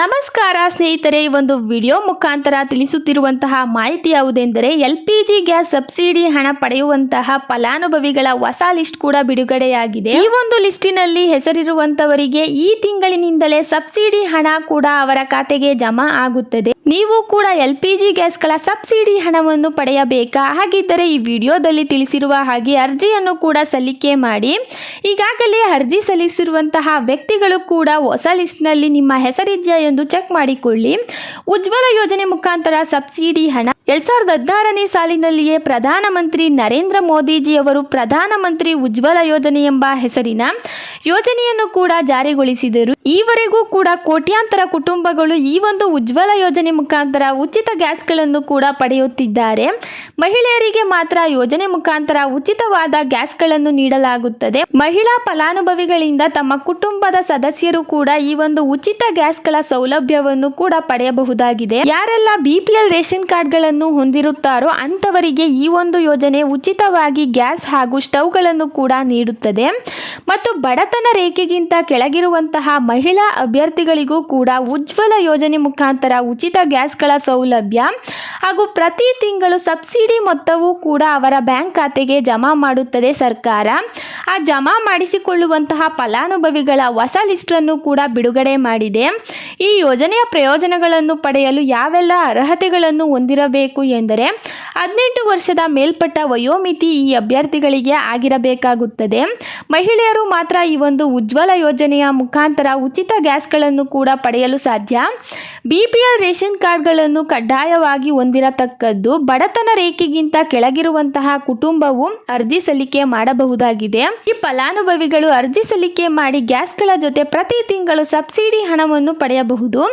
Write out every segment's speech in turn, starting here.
ನಮಸ್ಕಾರ ಸ್ನೇಹಿತರೆ, ಈ ಒಂದು ವಿಡಿಯೋ ಮುಖಾಂತರ ತಿಳಿಸುತ್ತಿರುವಂತಹ ಮಾಹಿತಿ ಯಾವುದೆಂದರೆ L P G gas subsidy ಹಣ ಪಡೆಯುವಂತಹ ಫಲಾನುಭವಿಗಳ ಹೊಸ ಲಿಸ್ಟ್ ಕೂಡ ಬಿಡುಗಡೆಯಾಗಿದೆ. ಈ ಒಂದು ಲಿಸ್ಟಿನಲ್ಲಿ ಹೆಸರಿರುವಂತವರಿಗೆ ಈ ತಿಂಗಳಿನಿಂದಲೇ ಸಬ್ಸಿಡಿ ಹಣ ಕೂಡ ಅವರ ಖಾತೆಗೆ ಜಮಾ ಆಗುತ್ತದೆ. ನೀವು ಕೂಡ ಎಲ್ ಪಿ ಜಿ ಗ್ಯಾಸ್ಗಳ ಸಬ್ಸಿಡಿ ಹಣವನ್ನು ಪಡೆಯಬೇಕಾ? ಹಾಗಿದ್ದರೆ ಈ ವಿಡಿಯೋದಲ್ಲಿ ತಿಳಿಸಿರುವ ಹಾಗೆ ಅರ್ಜಿಯನ್ನು ಕೂಡ ಸಲ್ಲಿಕೆ ಮಾಡಿ. ಈಗಾಗಲೇ ಅರ್ಜಿ ಸಲ್ಲಿಸಿರುವಂತಹ ವ್ಯಕ್ತಿಗಳು ಕೂಡ ಹೊಸ ಲಿಸ್ಟ್ನಲ್ಲಿ ನಿಮ್ಮ ಹೆಸರಿದೆಯಾ ಎಂದು ಚೆಕ್ ಮಾಡಿಕೊಳ್ಳಿ. ಉಜ್ವಲ ಯೋಜನೆ ಮುಖಾಂತರ ಸಬ್ಸಿಡಿ ಹಣ. ಎರಡ್ ಸಾವಿರದ ಹದಿನಾರನೇ ಸಾಲಿನಲ್ಲಿಯೇ ಪ್ರಧಾನಮಂತ್ರಿ ನರೇಂದ್ರ ಮೋದಿಜಿಯವರು ಪ್ರಧಾನಮಂತ್ರಿ ಉಜ್ವಲ ಯೋಜನೆ ಎಂಬ ಹೆಸರಿನ ಯೋಜನೆಯನ್ನು ಕೂಡ ಜಾರಿಗೊಳಿಸಿದರು. ಈವರೆಗೂ ಕೂಡ ಕೋಟ್ಯಾಂತರ ಕುಟುಂಬಗಳು ಈ ಒಂದು ಉಜ್ವಲ ಯೋಜನೆ ಮುಖಾಂತರ ಉಚಿತ ಗ್ಯಾಸ್ಗಳನ್ನು ಕೂಡ ಪಡೆಯುತ್ತಿದ್ದಾರೆ. ಮಹಿಳೆಯರಿಗೆ ಮಾತ್ರ ಯೋಜನೆ ಮುಖಾಂತರ ಉಚಿತವಾದ ಗ್ಯಾಸ್ಗಳನ್ನು ನೀಡಲಾಗುತ್ತದೆ. ಮಹಿಳಾ ಫಲಾನುಭವಿಗಳಿಂದ ತಮ್ಮ ಕುಟುಂಬದ ಸದಸ್ಯರು ಕೂಡ ಈ ಒಂದು ಉಚಿತ ಗ್ಯಾಸ್ಗಳ ಸೌಲಭ್ಯವನ್ನು ಕೂಡ ಪಡೆಯಬಹುದಾಗಿದೆ. ಯಾರೆಲ್ಲ ಬಿಪಿಎಲ್ ರೇಷನ್ ಕಾರ್ಡ್ಗಳನ್ನು ಹೊಂದಿರುತ್ತಾರೋ ಅಂತವರಿಗೆ ಈ ಒಂದು ಯೋಜನೆ ಉಚಿತವಾಗಿ ಗ್ಯಾಸ್ ಹಾಗೂ ಸ್ಟವ್ಗಳನ್ನು ಕೂಡ ನೀಡುತ್ತದೆ. ಮತ್ತು ಬಡತನ ರೇಖೆಗಿಂತ ಕೆಳಗಿರುವಂತಹ ಮಹಿಳಾ ಅಭ್ಯರ್ಥಿಗಳಿಗೂ ಕೂಡ ಉಜ್ವಲ ಯೋಜನೆ ಮುಖಾಂತರ ಉಚಿತ ಗ್ಯಾಸ್ಗಳ ಸೌಲಭ್ಯ ಹಾಗೂ ಪ್ರತಿ ತಿಂಗಳು ಸಬ್ಸಿಡಿ ಮೊತ್ತವೂ ಕೂಡ ಅವರ ಬ್ಯಾಂಕ್ ಖಾತೆಗೆ ಜಮಾ ಮಾಡುತ್ತದೆ ಸರ್ಕಾರ. ಆ ಜಮಾ ಮಾಡಿಸಿಕೊಳ್ಳುವಂತಹ ಫಲಾನುಭವಿಗಳ ಹೊಸ ಲಿಸ್ಟನ್ನು ಕೂಡ ಬಿಡುಗಡೆ ಮಾಡಿದೆ. ಈ ಯೋಜನೆಯ ಪ್ರಯೋಜನಗಳನ್ನು ಪಡೆಯಲು ಯಾವೆಲ್ಲ ಅರ್ಹತೆಗಳನ್ನು ಹೊಂದಿರಬೇಕು ಎಂದರೆ ಹದಿನೆಂಟು ವರ್ಷದ ಮೇಲ್ಪಟ್ಟ ವಯೋಮಿತಿ ಈ ಅಭ್ಯರ್ಥಿಗಳಿಗೆ ಆಗಿರಬೇಕಾಗುತ್ತದೆ. ಮಹಿಳೆಯರು ಮಾತ್ರ ಈ ಒಂದು ಉಜ್ವಲ ಯೋಜನೆಯ ಮುಖಾಂತರ ಉಚಿತ ಗ್ಯಾಸ್ಗಳನ್ನು ಕೂಡ ಪಡೆಯಲು ಸಾಧ್ಯ. ಬಿ ಪಿ ಎಲ್ ರೇಷನ್ ಕಾರ್ಡ್ಗಳನ್ನು ಕಡ್ಡಾಯವಾಗಿ ಹೊಂದಿರತಕ್ಕದ್ದು ಬಡತನ ರೇಖೆಗಿಂತ ಕೆಳಗಿರುವಂತಹ ಕುಟುಂಬವು ಅರ್ಜಿ ಸಲ್ಲಿಕೆ ಮಾಡಬಹುದಾಗಿದೆ. ಈ ಫಲಾನುಭವಿಗಳು ಅರ್ಜಿ ಸಲ್ಲಿಕೆ ಮಾಡಿ ಗ್ಯಾಸ್ಗಳ ಜೊತೆ ಪ್ರತಿ ತಿಂಗಳು ಸಬ್ಸಿಡಿ ಹಣವನ್ನು ಪಡೆಯಬಹುದು.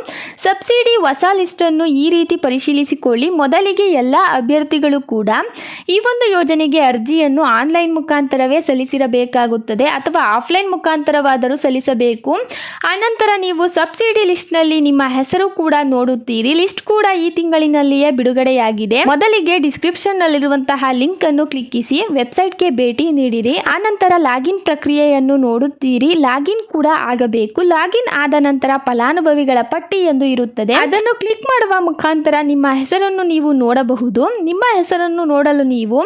ಸಬ್ಸಿಡಿ ಹೊಸ ಲಿಸ್ಟನ್ನು ಈ ರೀತಿ ಪರಿಶೀಲಿಸಿಕೊಳ್ಳಿ. ಮೊದಲಿಗೆ ಎಲ್ಲ ಅಭ್ಯರ್ಥಿಗಳು ಕೂಡ ಈ ಒಂದು ಯೋಜನೆಗೆ ಅರ್ಜಿಯನ್ನು ಆನ್ಲೈನ್ ಮುಖಾಂತರವೇ ಸಲ್ಲಿಸಿರಬೇಕಾಗುತ್ತದೆ ಅಥವಾ ಆಫ್ಲೈನ್ ಮುಖಾಂತರವಾದರೂ ಸಲ್ಲಿಸಬೇಕು. ಆನಂತರ ನೀವು ಸಬ್ಸಿಡಿ ಲಿಸ್ಟ್ನಲ್ಲಿ ನಿಮ್ಮ ಹೆಸರು ಕೂಡ ನೋಡುತ್ತೀರಿ. ಲಿಸ್ಟ್ ಕೂಡ ಈ ತಿಂಗಳಿನಲ್ಲಿಯೇ ಬಿಡುಗಡೆಯಾಗಿದೆ. ಮೊದಲಿಗೆ ಡಿಸ್ಕ್ರಿಪ್ಷನ್ ನಲ್ಲಿರುವಂತಹ ಲಿಂಕ್ ಅನ್ನು ಕ್ಲಿಕ್ಕಿಸಿ ವೆಬ್ಸೈಟ್ಗೆ ಭೇಟಿ ನೀಡಿರಿ. ಆನಂತರ ಲಾಗಿನ್ ಪ್ರಕ್ರಿಯೆಯನ್ನು ನೋಡುತ್ತೀರಿ. ಲಾಗಿನ್ ಕೂಡ ಆಗಬೇಕು. ಲಾಗಿನ್ ಆದ ನಂತರ ಫಲಾನುಭವಿಗಳ ಪಟ್ಟಿ ಎಂದು ಇರುತ್ತದೆ. ಅದನ್ನು ಕ್ಲಿಕ್ ಮಾಡುವ ಮುಖಾಂತರ ನಿಮ್ಮ ಹೆಸರನ್ನು ನೀವು ನೋಡಬಹುದು. ನಿಮ್ಮ ಹೆಸರನ್ನು ನೋಡಲು ನೀವು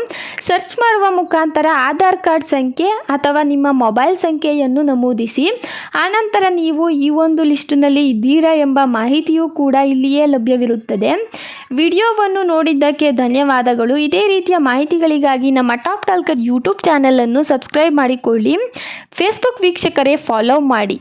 ಸರ್ಚ್ ಮಾಡುವ ಮುಖಾಂತರ ಆಧಾರ್ ಕಾರ್ಡ್ ಸಂಖ್ಯೆ ಅಥವಾ ನಿಮ್ಮ ಮೊಬೈಲ್ ಸಂಖ್ಯೆಯನ್ನು ನಮೂದಿಸಿ. ಆನಂತರ ನೀವು ಈ ಒಂದು ಲಿಸ್ಟಿನಲ್ಲಿ ಇದ್ದೀರಾ ಎಂಬ ಮಾಹಿತಿಯೂ ಕೂಡ ಇಲ್ಲಿಯೇ ಲಭ್ಯವಿರುತ್ತದೆ. ವಿಡಿಯೋವನ್ನು ನೋಡಿದ್ದಕ್ಕೆ ಧನ್ಯವಾದಗಳು. ಇದೇ ರೀತಿಯ ಮಾಹಿತಿಗಳಿಗಾಗಿ ನಮ್ಮ ಟಾಪ್ ಟಾಲ್ಕರ್ ಯೂಟ್ಯೂಬ್ ಚಾನಲನ್ನು ಸಬ್ಸ್ಕ್ರೈಬ್ ಮಾಡಿಕೊಳ್ಳಿ. ಫೇಸ್ಬುಕ್ ವೀಕ್ಷಕರೇ ಫಾಲೋ ಮಾಡಿ.